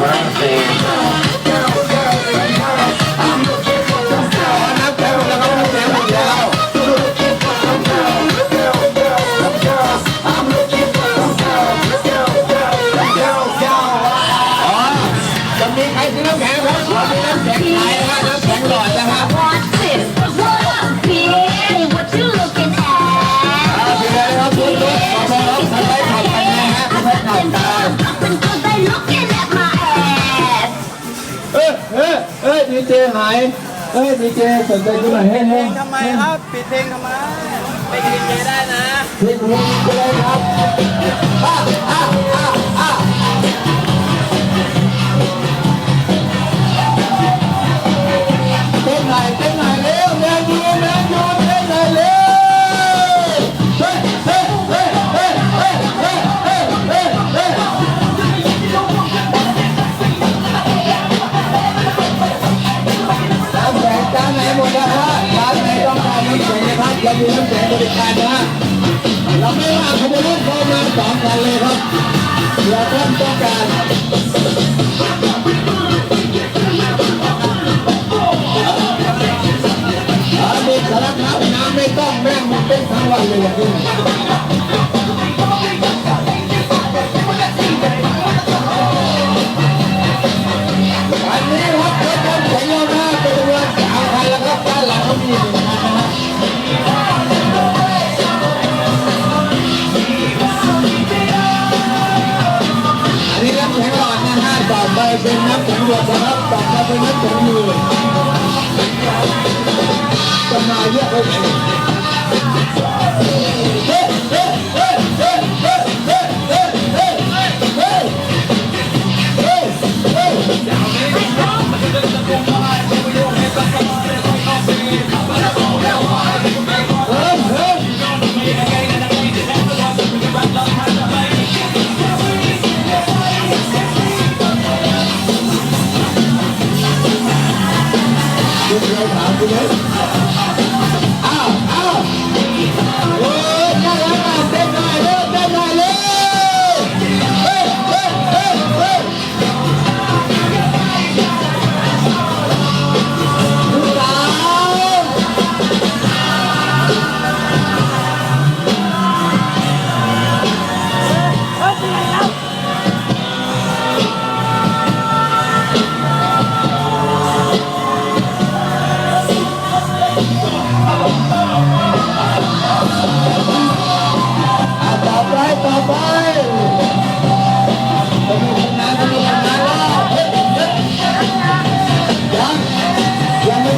Right there. ใครซื้อน้ำแข็งครับเรามีน้ำแข็งขายนะครับน้ำแข็งหลอดนะครับ Watch this. What up, bitch? What you looking at? เอาไปเลยครับทุกทุกขอต้อนรับท่านไปขับกันะฮะท่านไปขับกัน Up until they looking at my ass. เอ้ยเอ้ยเอ้ยดีเจหายเอ้ยดีเจสนใจดูหน่อยเฮ้ยเฮ้ยทำไมครับปิดเพลงทำไมไปดีเจได้นะ พี่คุณไปเลยครับอะอะอะอะ เรามีน้ำแข็งบริการนะเราไม่ว่าขบวนรถโทรมาสองคันเลยครับเดี๋ยวท่าต้องการอามีสารพัดน้ำไม่ต้องแม่งมันเป็นทั้งวันเลยอย่างนี้อันนี้ครับรถยนต์ของเรานเป็นจำนวนสามคันแล้วครับด้านหลังก็มี ยเป็นนักสำรวจนะครับต่อไปเป็นนักสำรวจจำนายเยอะเลย errado, né?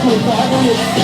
Mình.